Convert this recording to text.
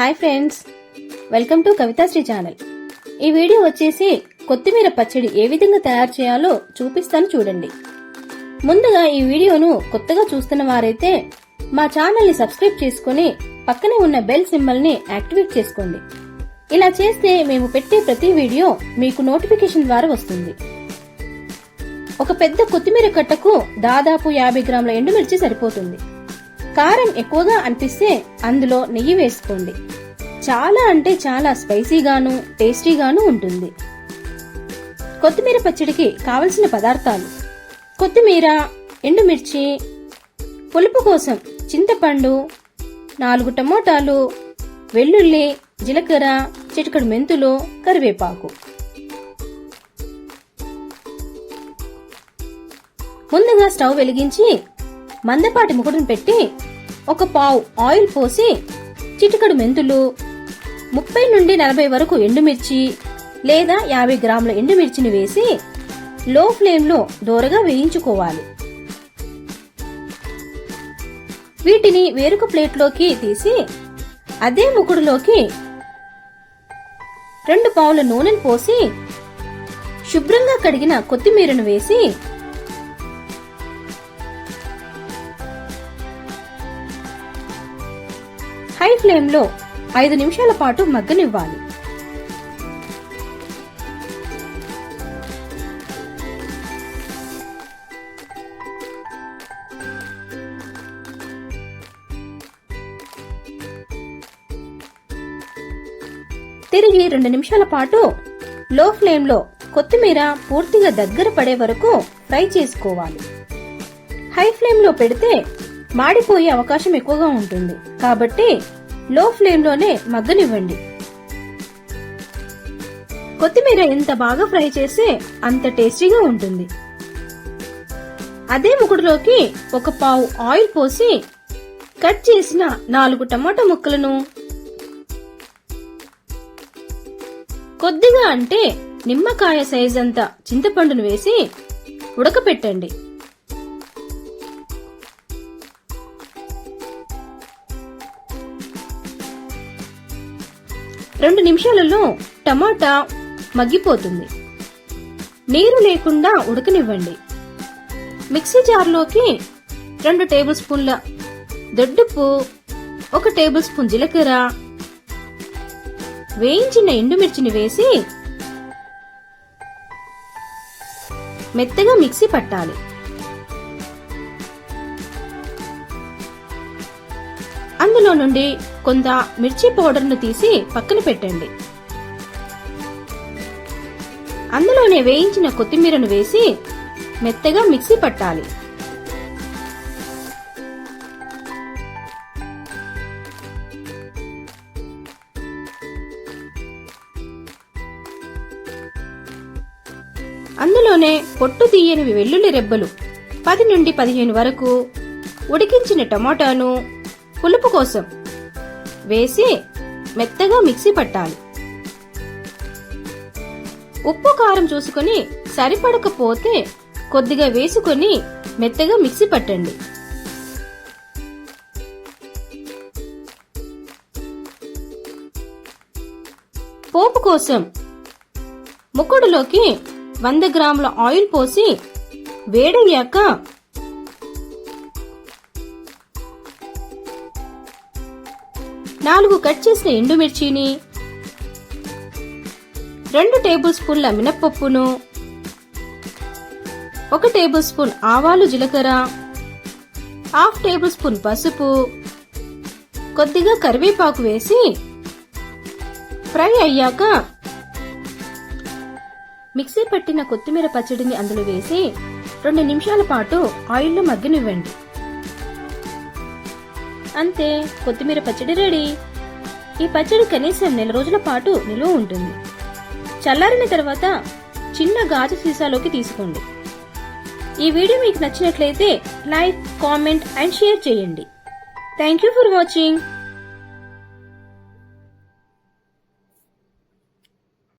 Hi friends. Welcome to Kavithasri channel. ఈ video వచ్చేసి కొత్తిమీర పచ్చడి ఏ విధంగా తయారు చేయాలో చూపిస్తాను చూడండి. ముందుగా ఈ వీడియోను కొత్తగా చూస్తున్న వారైతే మా ఛానల్ని సబ్స్క్రైబ్ చేసుకుని పక్కనే ఉన్న బెల్ సింబల్ని యాక్టివేట్ చేసుకోండి. ఇలా చేస్తే మేము పెట్టే ప్రతి వీడియో మీకు నోటిఫికేషన్ ద్వారా వస్తుంది. ఒక పెద్ద కొత్తిమీర కట్టకు దాదాపు యాభై గ్రాముల ఎండుమిర్చి సరిపోతుంది. కారం ఎక్కువగా అనిపిస్తే అందులో నెయ్యి వేసుకోండి. చాలా అంటే చాలా స్పైసీగాను టేస్టీగాను ఉంటుంది. కొత్తిమీర పచ్చడికి కావలసిన పదార్థాలు. కొత్తిమీర ఎండుమిర్చి పులుపు కోసం చింతపండు నాలుగు టమోటాలు వెల్లుల్లి జీలకర్ర చిటికడు మెంతులు కరివేపాకు. ముందుగా స్టవ్ వెలిగించి మందపాటి ముకుడును పెట్టి ఒక పావు ఆయిల్ పోసి చిటికడు మెంతులు ముప్పై నుండి నలభై వరకు ఎండుమిర్చి లేదా యాభై గ్రాముల ఎండుమిర్చిని వేసి లో ఫ్లేమ్లో దోరగా వేయించుకోవాలి. వీటిని వేరొక ప్లేట్లోకి తీసి అదే ముకుడులోకి రెండు పావుల నూనెను పోసి శుభ్రంగా కడిగిన కొత్తిమీరను వేసి హై ఫ్లేమ్లో ఐదు నిమిషాల పాటు మగ్గనివ్వాలి. తిరిగి రెండు నిమిషాల పాటు లో ఫ్లేమ్లో కొత్తిమీర పూర్తిగా దగ్గర పడే వరకు ఫ్రై చేసుకోవాలి. హై ఫ్లేమ్లో పెడితే మాడిపోయే అవకాశం ఎక్కువగా ఉంటుంది. కాబట్టి లో ఫ్లేమ్లోనే మగ్గనివ్వండి. కొత్తిమీర ఎంత బాగా ఫ్రై చేస్తే అంత టేస్టీగా ఉంటుంది. అదే ముకుడులోకి ఒక పావు ఆయిల్ పోసి కట్ చేసిన నాలుగు టమాటా ముక్కలను. కొద్దిగా అంటే నిమ్మకాయ సైజ్ అంత చింతపండును వేసి ఉడకపెట్టండి. రెండు నిమిషాలలో టమాటా మగ్గిపోతుంది. నీరు లేకుండా ఉడకనివ్వండి. మిక్సీ జార్లోకి రెండు టేబుల్ స్పూన్ల దొడ్డుపు ఒక టేబుల్ స్పూన్ జీలకర్ర వేయించిన ఎండుమిర్చిని వేసి మెత్తగా మిక్సీ పట్టాలి. అందులో నుండి కొంత మిర్చి పౌడర్ను తీసి పక్కన పెట్టండి. అందులోనే వేయించిన కొత్తిమీరను వేసి మెత్తగా మిక్సీ పట్టాలి. అందులోనే పొట్టు తీయని వెల్లుల్లి రెబ్బలు పది నుండి పదిహేను వరకు ఉడికించిన టమాటాను పులుపు కోసం వేసి మెత్తగా మిక్సీ పట్టాలి. ఉప్పు కారం చూసుకొని సరిపడకపోతే కొద్దిగా వేసుకొని మెత్తగా మిక్సీ పట్టండి. పోపు కోసం ముక్కుడులోకి వంద గ్రాముల ఆయిల్ పోసి వేడయ్యాక నాలుగు కట్ చేసిన ఎండుమిర్చిని రెండు టేబుల్ స్పూన్ల మినప్పప్పును ఒక టేబుల్ స్పూన్ ఆవాలు జీలకర్ర హాఫ్ టేబుల్ స్పూన్ పసుపు కొద్దిగా కరివేపాకు వేసి ఫ్రై అయ్యాక మిక్సీ పట్టిన కొత్తిమీర పచ్చడిని అందులో వేసి రెండు నిమిషాల పాటు ఆయిల్లో మగ్గనివ్వండి. అంతే కొత్తిమీర పచ్చడి రెడీ. ఈ పచ్చడి కనీసం నెల రోజుల పాటు నిలువ ఉంటుంది. చల్లారిన తర్వాత చిన్న గాజు సీసాలోకి తీసుకోండి. ఈ వీడియో మీకు నచ్చినట్లయితే లైక్ కామెంట్ అండ్ షేర్ చేయండి. Thank you for watching.